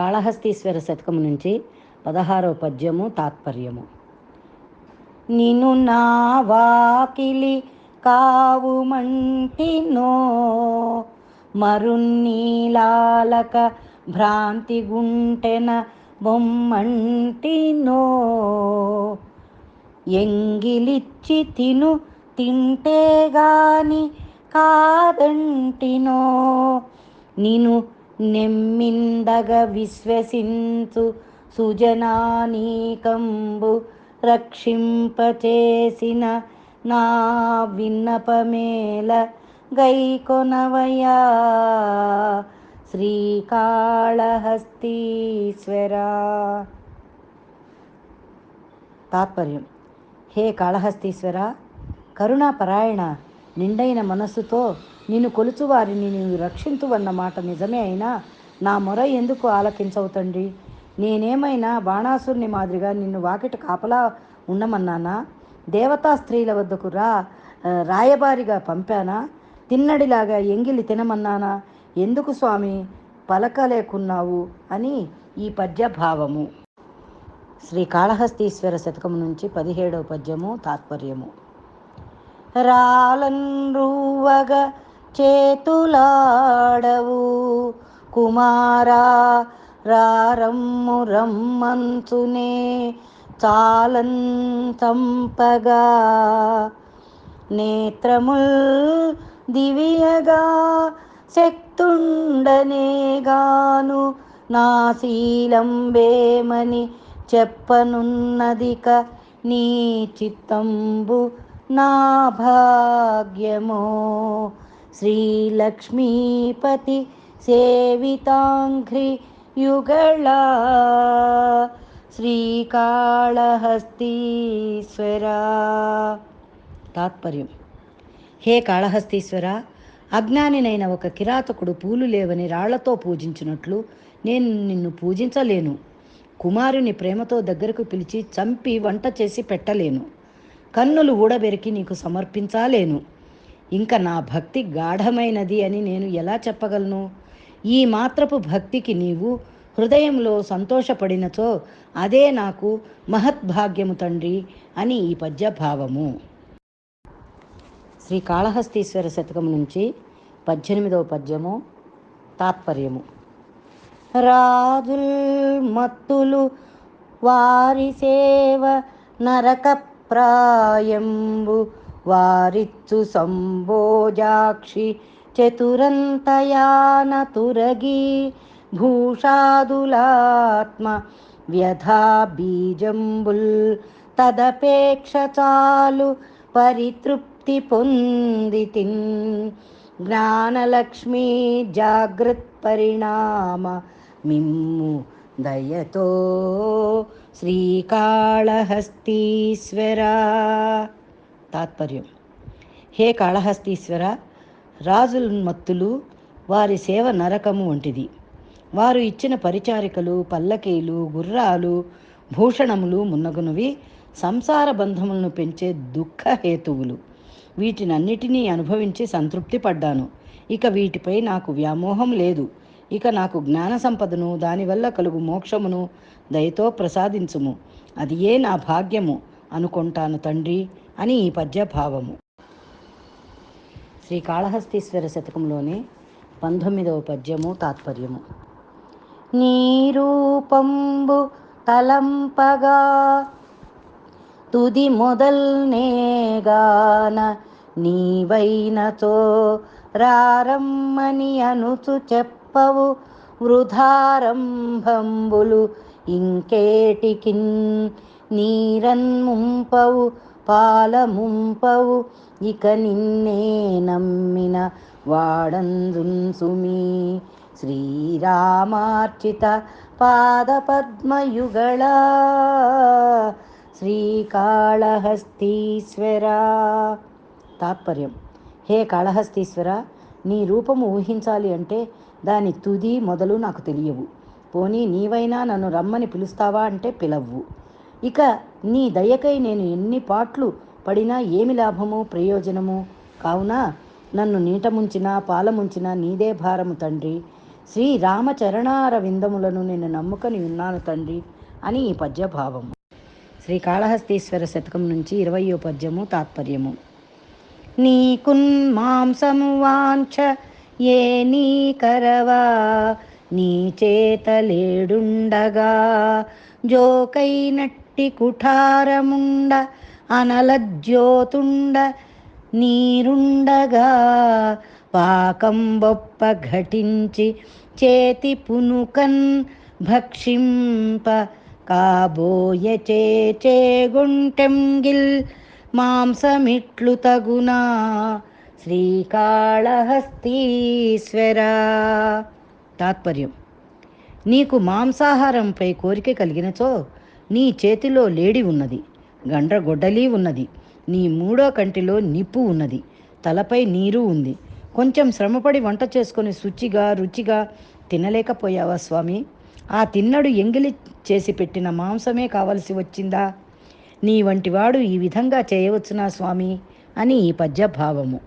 కాళహస్తీశ్వర శతకము నుంచి పదహారవ పద్యము తాత్పర్యము. నిను నా వాకిలి కావుమంటినో మరున్నీలాలక భ్రాంతి గుంటెన బొమ్మంటినో. ఎంగిలిచ్చి తిను తింటే గాని కాదంటినో నిను నెమ్మిందగ విశ్వసింతు సుజనానీకంబు రక్షింపచేసిన నా విన్నపమేల గైకొనవయా శ్రీకాళహస్తీశ్వరా. తాత్పర్యం. హే కాళహస్తీశ్వర కరుణాపరాయణ నిండైన మనస్సుతో నిన్ను కొలుచు వారిని నీవు రక్షింతువన్న మాట నిజమే అయినా నా మొర ఎందుకు ఆలకించవుతండి నేనేమైనా బాణాసురుని మాదిరిగా నిన్ను వాకిట కాపలా ఉండమన్నానా? దేవతా స్త్రీల వద్దకు రా రాయబారిగా పంపానా? తిన్నడిలాగా ఎంగిలి తినమన్నానా? ఎందుకు స్వామి పలకలేకున్నావు అని ఈ పద్య భావము శ్రీ కాళహస్తీశ్వర శతకం నుంచి పదిహేడవ పద్యము తాత్పర్యము. రాలన్రువగ చేతులాడవు. కుమారా రారమ్ము రమ్మంతునే చాలన్ చంపగా. నేత్రముల్ దివ్యగా శక్తుండనేగాను నా శీలంబేమని చెప్పనున్నదిక నీ చిత్తంబు నా భాగ్యమో శ్రీలక్ష్మీపతి సేవితాంఘ్రి యుగళ. శ్రీకాళహస్తీశ్వర. తాత్పర్యం. హే కాళహస్తీశ్వర అజ్ఞానినైన ఒక కిరాతకుడు పూలు లేవని రాళ్ళతో పూజించినట్లు నేను నిన్ను పూజించలేను. కుమారుని ప్రేమతో దగ్గరకు పిలిచి చంపి వంట చేసి పెట్టలేను. కన్నులు ఊడబెరికి నీకు సమర్పించాలేను. ఇంకా నా భక్తి గాఢమైనది అని నేను ఎలా చెప్పగలను? ఈ మాత్రపు భక్తికి నీవు హృదయంలో సంతోషపడినచో అదే నాకు మహద్భాగ్యము తండ్రి అని ఈ పద్య భావము శ్రీ కాళహస్తీశ్వర శతకం నుంచి పద్దెనిమిదవ పద్యము తాత్పర్యము. రాజుల్ మత్తులు వారి సేవ నరక ప్రాయంబు వారిచ్చు సంభోజాక్షి చతురంతయాన తురగి భూషాదులాత్మ వ్యధా బీజంబుల్ తదపేక్ష చాలు పరితృప్తి పొందితిన్. జ్ఞానలక్ష్మీ జాగ్రత్పరిణామ మిమ్ము దయతో శ్రీకాళహస్తీశ్వర. తాత్పర్యం. హే కాళహస్తీశ్వర రాజులున్మత్తులు వారి సేవ నరకము వంటిది. వారు ఇచ్చిన పరిచారికలు పల్లకీలు గుర్రాలు భూషణములు మున్నగునవి సంసార బంధములను పెంచే దుఃఖ హేతువులు. వీటినన్నిటినీ అనుభవించి సంతృప్తి పడ్డాను. ఇక వీటిపై నాకు వ్యామోహం లేదు. ఇక నాకు జ్ఞాన సంపదను దానివల్ల కలుగు మోక్షమును దయతో ప్రసాదించుము. అది ఏ నా భాగ్యము అనుకుంటాను తండ్రి అని ఈ పద్య భావము శ్రీ కాళహస్తీశ్వర శతకంలోని పంతొమ్మిదవ పద్యము తాత్పర్యము. నీ రూపంబు తలంపగా తుది మొదల్నేగాన నీవైనతో రారమ్మని అనుచు చెప్పవు వృధారంభంబులు ఇంకేటికిన్ నీరన్ముంపవు పాలముంపవు ఇక నిన్నే నమ్మిన వాడందున్ సుమీ శ్రీరామార్చిత పాదపద్మయుగళ శ్రీకాళహస్తీశ్వర. తాత్పర్యం. హే కాళహస్తీశ్వర నీ రూపము ఊహించాలి అంటే దాని తుది మొదలు నాకు తెలియవు. పోనీ నీవైనా నన్ను రమ్మని పిలుస్తావా అంటే పిలవ్వు. ఇక నీ దయకై నేను ఎన్ని పాట్లు పడినా ఏమి లాభము ప్రయోజనము? కావున నన్ను నీట ముంచినా పాల ముంచినా నీదే భారము తండ్రి. శ్రీరామచరణార విందములను నేను నమ్ముకొని ఉన్నాను తండ్రి అని ఈ పద్యభావము. శ్రీ కాళహస్తీశ్వర శతకం నుంచి ఇరవయో పద్యము తాత్పర్యము. నీకున్ మాంసము వాంఛ ఏ నీ కరవా? నీ చేతలేడుండగా జోకైనట్టి కుఠారముండ అనలజ్యోతుండ నీరుండగా. పాకం బొప్ప ఘటించి చేతి పునుకన్ భక్షింప కాబోయ చేగుంటెంగిల్ మాంసమిట్లు తగునా. శ్రీకాళహస్తీశ్వర. తాత్పర్యం. నీకు మాంసాహారంపై కోరిక కలిగినచో నీ చేతిలో లేడి ఉన్నది గండ్రగొడ్డలి ఉన్నది నీ మూడో కంటిలో నిప్పు ఉన్నది తలపై నీరు ఉంది. కొంచెం శ్రమపడి వంట చేసుకొని శుచిగా రుచిగా తినలేకపోయావా స్వామి? ఆ తిన్నడు ఎంగిలి చేసి పెట్టిన మాంసమే కావలసి వచ్చిందా? నీ వంటివాడు ఈ విధంగా చేయవచ్చునా స్వామి? అని ఈ పద్య భావము